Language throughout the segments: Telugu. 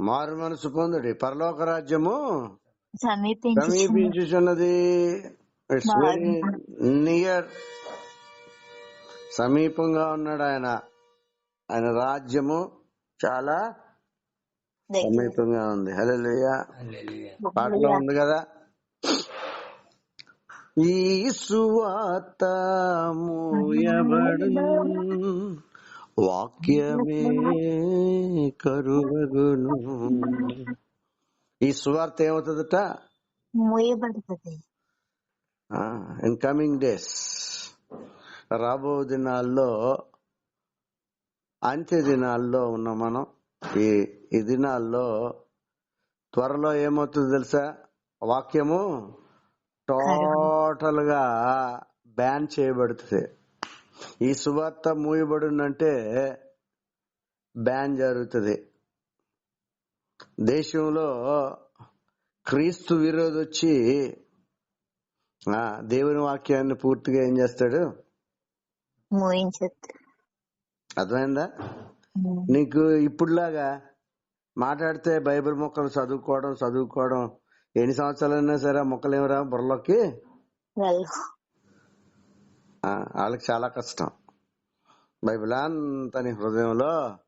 మారు మనసు పొందుడి. పరలోక రాజ్యము సమీపించి సమీపించుచున్నది. ఇట్స్ వెరీ నియర్ సమీపంగా ఉన్నాడు ఆయన. ఆయన రాజ్యము చాలా సమీపంగా ఉంది. Hello hallelujah. పాటలో ఉంది కదా? ఈ సువాత మూయబడు వాక్యమే కరువగును. ఈ సువార్త ఏమవుతుందట? మూయబడుతుంది ఇన్ కమింగ్ డేస్ రాబో దినాల్లో అంత్య దినాల్లో ఉన్న మనం ఈ ఈ దినాల్లో త్వరలో ఏమవుతుంది తెలుసా? వాక్యము టోటల్గా బ్యాన్ చేయబడుతుంది. ఈ సువార్త మూయబడునంటే బ్యాన్ జరుగుతుంది. దేశంలో క్రీస్తు విరోధి వచ్చి ఆ, దేవుని వాక్యాన్ని పూర్తిగా ఏం చేస్తాడు? అర్థమైందా? నీకు ఇప్పుడులాగా మాట్లాడితే బైబిల్ మొక్కలు చదువుకోవడం చదువుకోవడం ఎన్ని సంవత్సరాలైనా సరే మొక్కలు ఏమరా బుర్రలోకి? వాళ్ళకి చాలా కష్టం. బైబిల్ అంత నీ హృదయంలో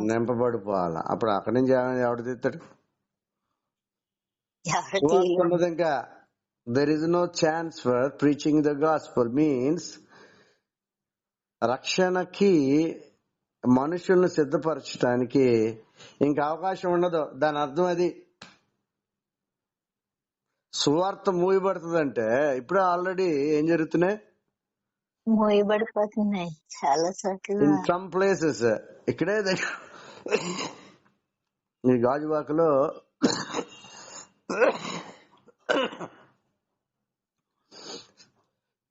నింపబడిపోవాలి. అప్పుడు అక్కడి నుంచి ఎవ- ఎవడు తీస్తాడు. ఉండదు ఇంకా there is no chance for preaching the gospel means రక్షణకి మనుషులను సిద్ధపరచడానికి ఇంకా అవకాశం ఉండదు. దాని అర్థం అది. సువార్త మూయబడుతుందంటే ఇప్పుడు ఆల్రెడీ ఏం జరుగుతున్నాయి? మోయబడిపోతున్నాయి. చాలా చోట్ల సమ్ ప్లేసెస్ ఇక్కడే ఈ గాజువాకలో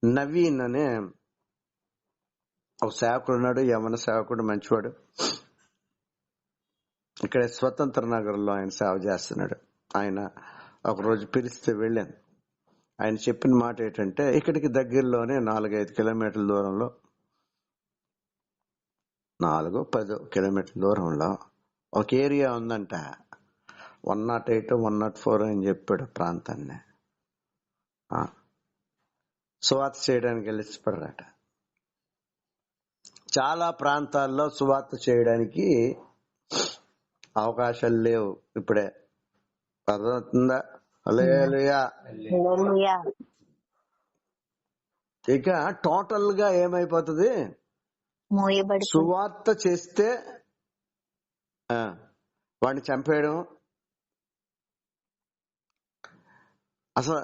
నవీన్ అనే ఒక సేవకుడు ఉన్నాడు యమన సేవకుడు మంచివాడు. ఇక్కడ స్వతంత్ర నగర్లో ఆయన సేవ చేస్తున్నాడు. ఆయన ఒక రోజు పిలిస్తే వెళ్ళాను. ఆయన చెప్పిన మాట ఏంటంటే ఇక్కడికి దగ్గరలోనే నాలుగైదు కిలోమీటర్ల దూరంలో నాలుగు పదో కిలోమీటర్ల దూరంలో ఒక ఏరియా ఉందంట. One nought eight one nought four అని చెప్పాడు ప్రాంతాన్ని. సువార్త చేయడానికి వెళ్ళి చాలా ప్రాంతాల్లో సువార్త చేయడానికి అవకాశాలు లేవు. ఇప్పుడే అర్థమవుతుందా? ఇక టోటల్గా ఏమైపోతుంది సువార్త చేస్తే ఆ, వాడిని చంపేయడం. అసలు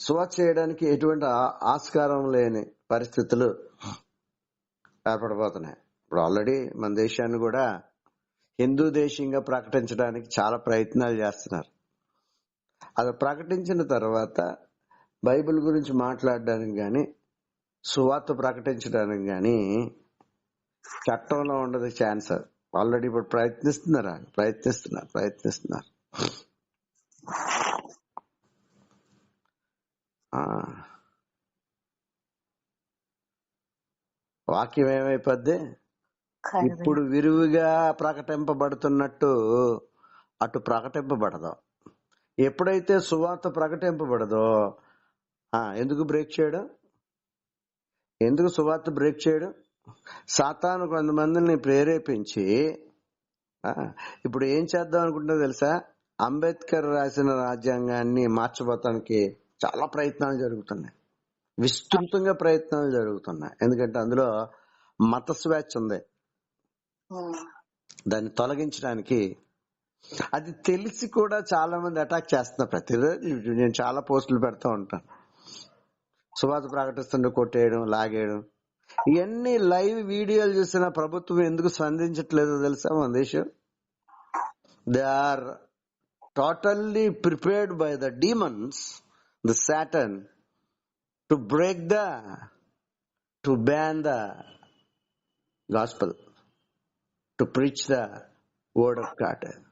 సువార్త చేయడానికి ఎటువంటి ఆస్కారం లేని పరిస్థితులు ఏర్పడిపోతున్నాయి ఇప్పుడు ఆల్రెడీ మన దేశాన్ని కూడా హిందూ దేశంగా ప్రకటించడానికి చాలా ప్రయత్నాలు చేస్తున్నారు. అది ప్రకటించిన తర్వాత బైబిల్ గురించి మాట్లాడడానికి గాని సువార్త ప్రకటించడానికి గాని చట్టంలో ఉండదు ఛాన్స్. ఆల్రెడీ ఇప్పుడు ప్రయత్నిస్తున్నారా? ప్రయత్నిస్తున్నారు ప్రయత్నిస్తున్నారు. వాక్యం ఏమైపోద్ది. ఇప్పుడు విరివిగా ప్రకటింపబడుతున్నట్టు అటు ప్రకటింపబడదు. ఎప్పుడైతే సువార్త ప్రకటింపబడదో ఆ, ఎందుకు బ్రేక్ చేయడం? ఎందుకు సువార్త బ్రేక్ చేయడం? సాతాను కొంతమందిని ప్రేరేపించి ఇప్పుడు ఏం చేద్దాం అనుకుంటున్నా తెలుసా? అంబేద్కర్ రాసిన రాజ్యాంగాన్ని మార్చబోతానికి చాలా ప్రయత్నాలు జరుగుతున్నాయి. విస్తృతంగా ప్రయత్నాలు జరుగుతున్నాయి. ఎందుకంటే అందులో మత స్వేచ్ఛ ఉంది. దాన్ని తొలగించడానికి అది తెలిసి కూడా చాలా మంది అటాక్ చేస్తున్నారు ప్రతిరోజు నేను చాలా పోస్టులు పెడతా ఉంటాను. సువార్త ప్రకటిస్తుంటే కొట్టేయడం లాగేయడం. ఇవన్నీ లైవ్ వీడియోలు చూసిన ప్రభుత్వం ఎందుకు స్పందించట్లేదో తెలుసా మన దేశం? They are totally prepared by the demons the Satan to break the to ban the gospel to preach the word of God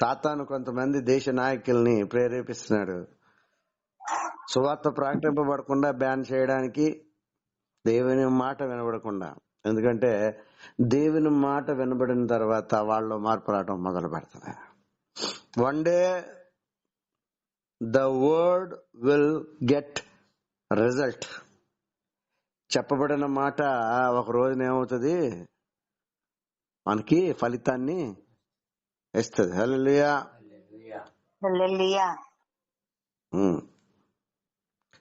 సాతాను కొంతమంది దేశ నాయకుల్ని ప్రేరేపిస్తున్నాడు. సువార్త ప్రకటింపబడకుండా బ్యాన్ చేయడానికి దేవుని మాట వినబడకుండా. ఎందుకంటే దేవుని మాట వినబడిన తర్వాత వాళ్ళు మార్పు రావడం మొదలు పెడతారు. One day the word will get result చెప్పబడిన మాట ఒక రోజున ఏమవుతుంది? మనకి ఫలితాన్ని ఇస్తుంది. హల్లెలూయా. హల్లెలూయా. ఉమ్.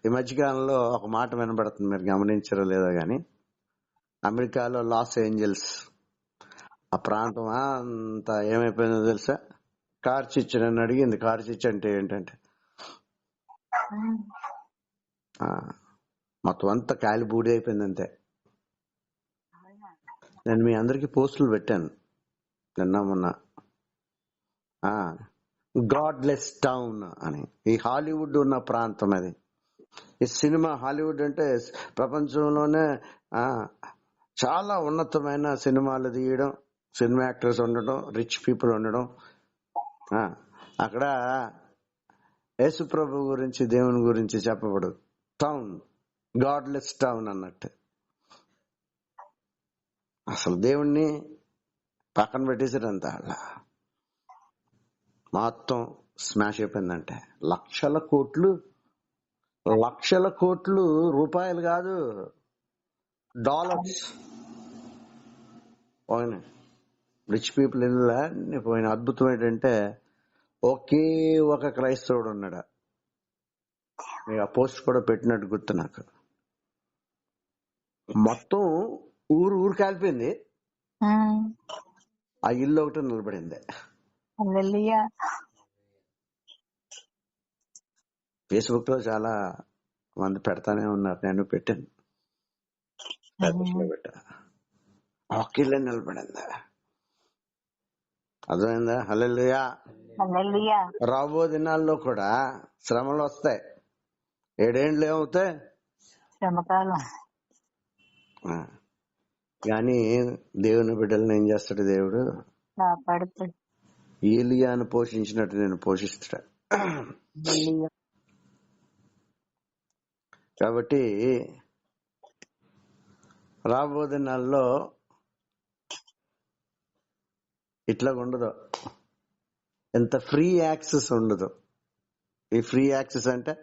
ఈ మధ్యకాలంలో ఒక మాట వినబడుతుంది. మీరు గమనించారో లేదో గాని అమెరికాలో లాస్ ఏంజల్స్. ఆ ప్రాంతం అంత ఏమైపోయిందో తెలుసా? కార్ చిచ్చు నన్ను అడిగింది. కార్ చిచ్చు అంటే ఏంటంటే మొత్తం అంతా కాలి బూడి అయిపోయింది అంతే నేను మీ అందరికి పోస్టులు పెట్టాను. నిన్న మొన్న. గాడ్లెస్ టౌన్ అని. ఈ హాలీవుడ్ ఉన్న ప్రాంతం అది. ఈ సినిమా హాలీవుడ్ అంటే ప్రపంచంలోనే చాలా ఉన్నతమైన సినిమాలు తీయడం సినిమా యాక్టర్స్ ఉండడం రిచ్ పీపుల్ ఉండడం. అక్కడ యేసుప్రభు గురించి దేవుని గురించి చెప్పబడు టౌన్ గాడ్లెస్ టౌన్ అన్నట్టు. అసలు దేవుణ్ణి పక్కన పెట్టేశారంత వాళ్ళ మొత్తం స్మాష్ అయిపోయిందంటే. లక్షల కోట్లు లక్షల కోట్లు రూపాయలు కాదు డాలర్స్ పోయిన. రిచ్ పీపుల్ ఇళ్ళ పోయిన. అద్భుతం ఏంటంటే ఒకే ఒక క్రైస్తవుడు ఉన్నాడు. ఆ పోస్ట్ కూడా పెట్టినట్టు గుర్తు నాకు. మొత్తం ఊరు ఊరు కాలిపోయింది. ఆ. ఇల్లు ఒకటి నిలబడింది. ఫేస్బుక్లో చాలా మంది పెడతానే ఉన్నారు. నేను పెట్టాను. పెట్టా. ఒక ఇల్లు నిలబడింది. అర్థమైందా? హల్లెలూయా రాబో దినాల్లో కూడా శ్రమలు వస్తాయి. ఏడేండ్లు ఏమవుతాయి? శ్రమకాలం. కానీ దేవుని బిడ్డలను ఏం చేస్తాడు దేవుడు? కాపాడుతాడు. ఏలియాను పోషించినట్టు నేను పోషిస్తాడు కాబట్టి రాబో దినాల్లో ఇట్లా ఉండదు. ఎంత ఫ్రీ యాక్సెస్ ఉండదు. ఈ ఫ్రీ యాక్సెస్ అంటే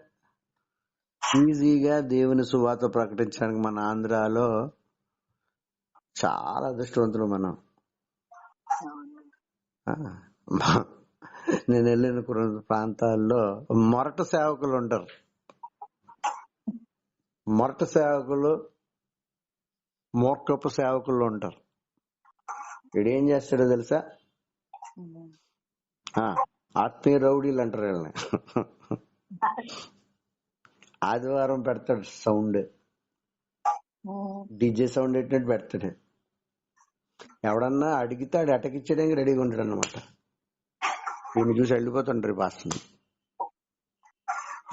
ఈజీగా దేవుని సువాత ప్రకటించడానికి మన ఆంధ్రాలో చాలా అదృష్టవంతులు మనం. నేను వెళ్ళిన కొన్ని ప్రాంతాల్లో మొరట సేవకులు ఉంటారు. మొరట సేవకులు మూర్ఖపు సేవకులు ఉంటారు. వీడు ఏం చేస్తాడో తెలుసా? ఆ, ఆత్మీయ రౌడీలు అంటారు వీళ్ళని. ఆదివారం పెడతాడు సౌండ్. డీజే సౌండ్ పెట్టినట్టు పెడతాడు. ఎవడన్నా అడిగితే ఆడు అటకిచ్చడానికి రెడీగా ఉంటాడు అనమాట దీన్ని చూసి వెళ్ళిపోతుంటారు పాస్టర్ని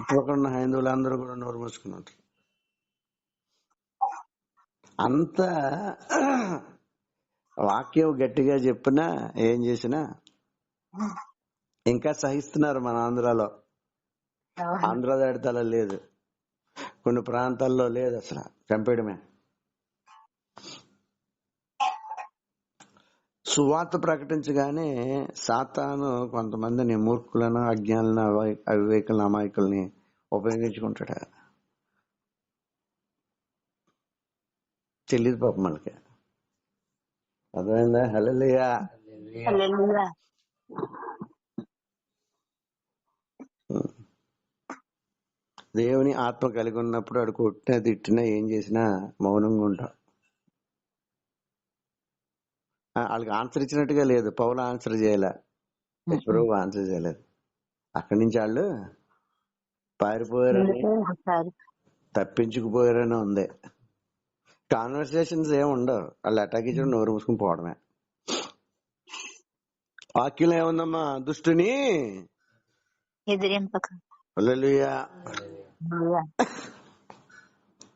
చుట్టుపక్కల ఉన్న హైందువులు అందరూ కూడా నోరు మూసుకుని ఉంటారు. అంత వాక్యం గట్టిగా చెప్పినా ఏం చేసినా ఇంకా సహిస్తున్నారు మన ఆంధ్రాలో. ఆంధ్ర దాడితల లేదు. కొన్ని ప్రాంతాల్లో లేదు అసలు చంపేయడమే. సువార్త ప్రకటించగానే సాతాను కొంతమందిని మూర్ఖులను అజ్ఞానులను అవి- అవివేకులను అమాయకుల్ని ఉపయోగించుకుంటాడు. తెలియదు పాప మనకి అర్థమైందా? హల్లెలూయా. దేవుని ఆత్మ కలిగి ఉన్నప్పుడు అడు కొట్టినా తిట్టినా ఏం చేసినా మౌనంగా ఉంటాం ఆ, వాళ్ళకి ఆన్సర్ ఇచ్చినట్టుగా లేదు. పౌలు ఆన్సర్ చేయలే. ప్రభు ఆన్సర్ చేయలేదు. అక్కడి నుంచి వాళ్ళు పారిపోయారని తప్పించుకుపోయారని ఉంది. కాన్వర్సేషన్స్ ఏమి ఉండవు. వాళ్ళు అటాక్ ఇచ్చిన నోరు మూసుకుని పోవడమే. వాక్యం ఏముందమ్మా? దుష్టుని.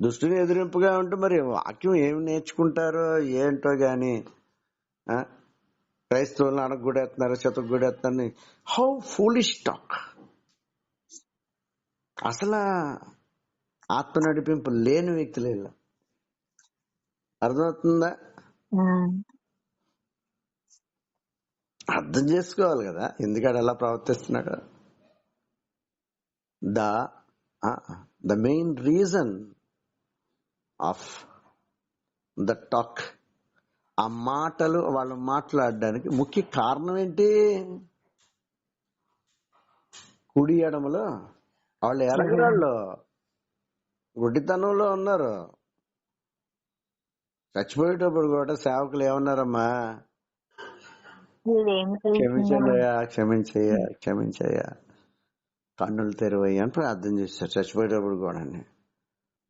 దుష్టుని ఎదిరింపుగా ఉంటే మరి వాక్యం ఏమి నేర్చుకుంటారో ఏంటో గాని? క్రైస్తవులను అడగూడేస్తున్నారు చెతగూడేస్తున్నారు హౌ ఫూలిష్ టాక్ అసలు ఆత్మ నడిపింపు లేని వ్యక్తులు వీళ్ళు. అర్థమవుతుందా. అర్థం చేసుకోవాలి కదా. ఎందుకంటే అలా ప్రవర్తిస్తున్నాడు? The the main reason of the talk ఆ మాటలు వాళ్ళు మాట్లాడడానికి ముఖ్య కారణం ఏంటి? కుడి ఎడమలో వాళ్ళు ఎరగరాళ్ళు. గుడ్డితనంలో ఉన్నారు. చచ్చిపోయేటప్పుడు కూడా సేవకులు ఏమన్నారమ్మా? అయ్యా క్షమించయ్యా క్షమించయ్యా. కన్నులు తెరవయ్యా అని ప్రార్థన చేశారు చచ్చిపోయేటప్పుడు కూడా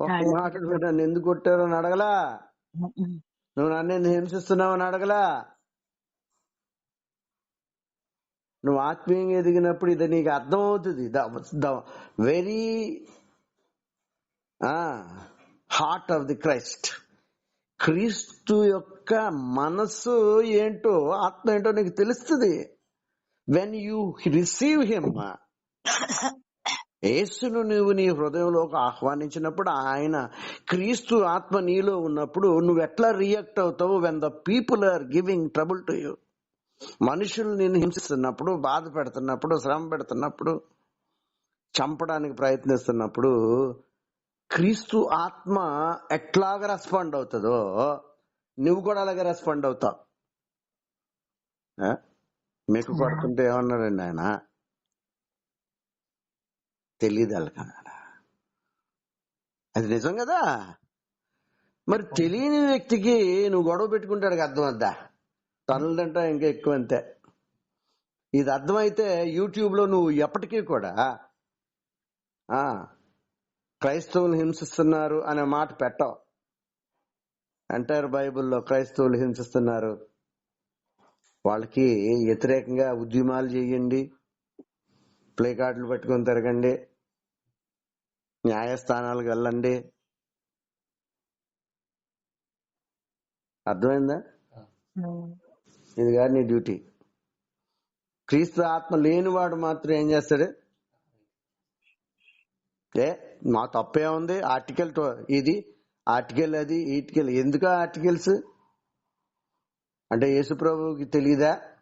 ఒక్క. మాట కూడా నన్ను ఎందుకు కొట్టారు అని అడగలా. నువ్వు నన్ను హింసిస్తున్నావు అని అడగలా? నువ్వు ఆత్మీయంగా ఎదిగినప్పుడు ఇది నీకు అర్థమవుతుంది. The very heart of the Christ క్రీస్తు యొక్క మనస్సు ఏంటో ఆత్మ ఏంటో నీకు తెలుస్తుంది. వెన్ యూ రిసీవ్ హిమ్ యేసును నువ్వు నీ హృదయంలోకి ఆహ్వానించినప్పుడు ఆయన క్రీస్తు ఆత్మ నీలో ఉన్నప్పుడు నువ్వు ఎట్లా రియాక్ట్ అవుతావు when the people are giving trouble to you మనుషులు నేను హింసిస్తున్నప్పుడు బాధ పెడుతున్నప్పుడు శ్రమ పెడుతున్నప్పుడు చంపడానికి ప్రయత్నిస్తున్నప్పుడు క్రీస్తు ఆత్మ ఎట్లాగా రెస్పాండ్ అవుతుందో నువ్వు కూడా అలాగే రెస్పాండ్ అవుతావు. మీకు కొడుతుంటే ఏమన్నాడండి ఆయన? తెలియదు అది నిజం కదా? మరి తెలియని వ్యక్తికి నువ్వు గొడవ పెట్టుకుంటాడు అర్థం వద్దా తనులంటే ఇంకా ఎక్కువ అంతే. ఇది అర్థమైతే యూట్యూబ్లో నువ్వు ఎప్పటికీ కూడా క్రైస్తవులు హింసిస్తున్నారు అనే మాట పెట్టవు. ఎంటైర్ బైబిల్లో క్రైస్తవులు హింసిస్తున్నారు. వాళ్ళకి వ్యతిరేకంగా ఉద్యమాలు చేయండి ప్లే కార్డులు పెట్టుకొని తిరగండి న్యాయస్థానాలకు వెళ్ళండి. అర్థమైందా. ఇది కాదు నీ డ్యూటీ. క్రీస్తు ఆత్మ లేనివాడు మాత్రం ఏం చేస్తాడు? ఏ మా తప్పే ఉంది. ఆర్టికల్ టు- ఇది ఆర్టికల్ అది ఈటికల్. ఎందుకు ఆర్టికల్స్? అంటే యేసు ప్రభువుకి తెలీదా?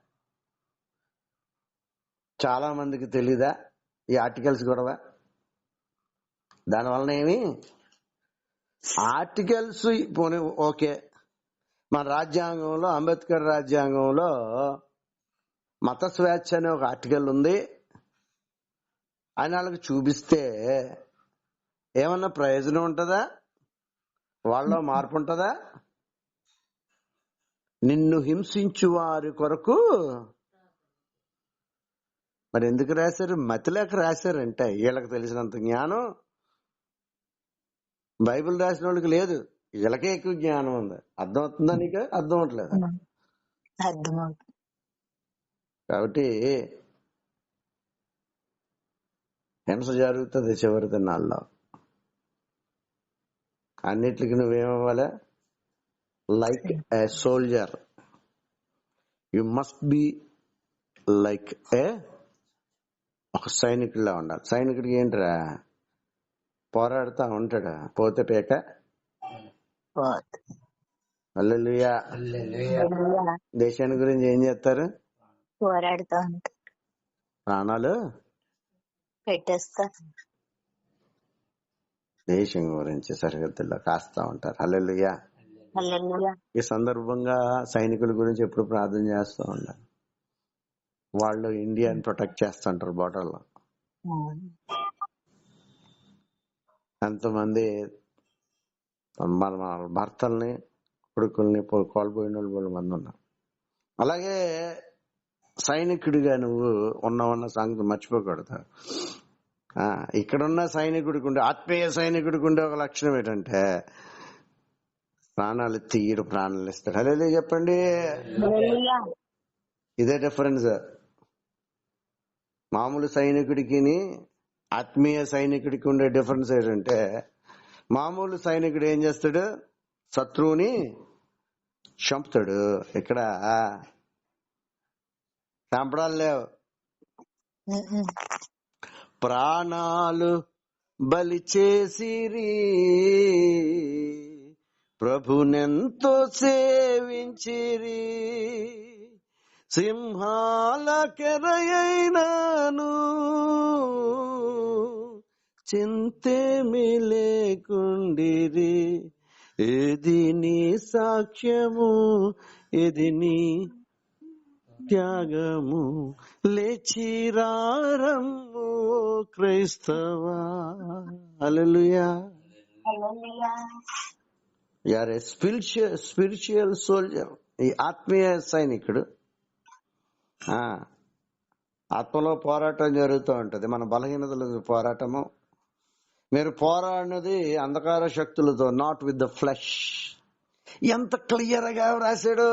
చాలా మందికి తెలీదా ఈ ఆర్టికల్స్ గొడవ? దానివలన ఏమి? ఆర్టికల్స్ పోనీ ఓకే. మన రాజ్యాంగంలో అంబేద్కర్ రాజ్యాంగంలో మత స్వేచ్ఛ అనే ఒక ఆర్టికల్ ఉంది. అని వాళ్ళకి చూపిస్తే ఏమన్నా ప్రయోజనం ఉంటుందా? వాళ్ళలో మార్పు ఉంటుందా? నిన్ను హింసించు వారి కొరకు మరి ఎందుకు రాశారు? మతిలేక రాశారంటే వీళ్ళకి తెలిసినంత జ్ఞానం బైబిల్ రాసిన వాళ్ళకి లేదు. వీళ్ళకే ఎక్కువ జ్ఞానం ఉంది. అర్థం అవుతుందా నీకు? అర్థం అవట్లేదు. అర్థమవుతుంది కాబట్టి హింస జరుగుతుంది చివరి దినాల్లో అన్నిటికి నువ్వేమవ్వాలి? Like a soldier you must be like a ఒక సైనికుడిలా ఉండాలి. సైనికుడికి ఏంట్రా? పోరాడుతా ఉంటాడు. పోతే పేక. పోత్. అల్లెలుయా. హల్లెలూయా. దేశాన్ని గురించి ఏం చేస్తారు? పోరాడుతూ ఉంటా. ప్రాణాలు? పెట్టేస్తా. దేశం గురించి సరిహద్దుల్లో కాస్తా ఉంటారు. అల్లెలుయా. హల్లెలూయా. ఈ సందర్భంగా సైనికుల గురించి ఎప్పుడు ప్రార్థన చేస్తూ ఉండాలి. వాళ్ళు ఇండియాని ప్రొటెక్ట్ చేస్తుంటారు బోర్డర్లో. ఎంతమంది మన భర్తల్ని కొడుకుల్ని కోల్పోయిన వాళ్ళు మంది ఉన్నారు. అలాగే సైనికుడిగా నువ్వు ఉన్నావన్న సంగతి మర్చిపోకూడదు. ఆ, ఇక్కడున్న సైనికుడికి ఉండే ఆత్మీయ సైనికుడికి ఉండే ఒక లక్షణం ఏంటంటే ప్రాణాలు తీయడు ప్రాణాలు ఇస్తాడు. అదే చెప్పండి. ఇదే డిఫరెన్స్. మామూలు సైనికుడికి ఆత్మీయ సైనికుడికి ఉండే డిఫరెన్స్ ఏంటంటే మామూలు సైనికుడు ఏం చేస్తాడు? శత్రువుని చంపుతాడు. ఇక్కడ చంపడాలు లేవు. ప్రాణాలు బలి చేసిరి ప్రభునెంతో సేవించిరి. సింహాల కెరయైనాను చింతేమి లేకుండిరి ఏది నీ సాక్ష్యము? ఏది నీ త్యాగము? లేచిరారము క్రైస్తవా? Hallelujah you're a spiritual soldier. ఈ ఆత్మీయ సైనికుడు ఆత్మలో పోరాటం జరుగుతూ ఉంటుంది. మన బలహీనతల పోరాటము. మీరు పోరాడినది అంధకార శక్తులతో నాట్ విత్ ద ఫ్లెష్ ఎంత క్లియర్గా రాశాడు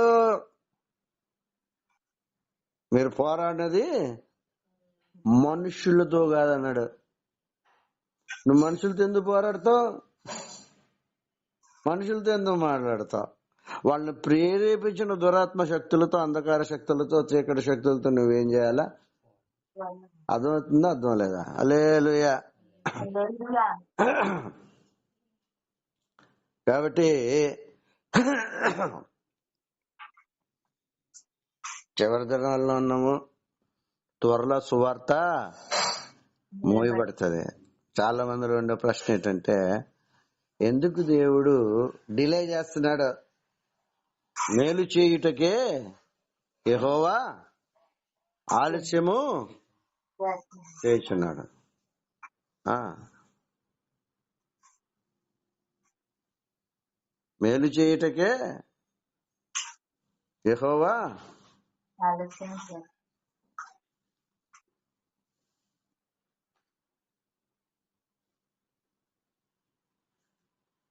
మీరు పోరాడినది మనుషులతో కాదన్నాడు. నువ్వు మనుషులతో ఎందుకు పోరాడతావు? మనుషులతో ఎందుకు మాట్లాడతావు? వాళ్ళని ప్రేరేపించిన దురాత్మ శక్తులతో అంధకార శక్తులతో చీకటి శక్తులతో నువ్వేం చేయాలా? అర్థమవుతుందా? అర్థం లేదా? అలేలుయా కాబట్టి చివరి దినాల్లో ఉన్నాము. త్వరలో సువార్త మోయబడుతుంది. చాలా మంది రెండో ప్రశ్న ఏంటంటే ఎందుకు దేవుడు డిలే చేస్తున్నాడు? మేలు చేయుటకే యెహోవా ఆలస్యము చేస్తున్నాడు. మేలు చేయుటకే యెహోవా.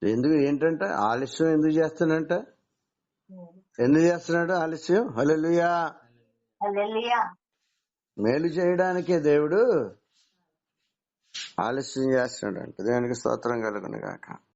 ఎందుకు ఏంటంటే ఆలస్యం ఎందుకు చేస్తానంట ఎందుకు చేస్తున్నాడు ఆలస్యం? హల్లెలూయా. మేలు చేయడానికే దేవుడు ఆలస్యం చేస్తున్నాడు అంటే దేవునికి స్తోత్రం కలుగును గాక.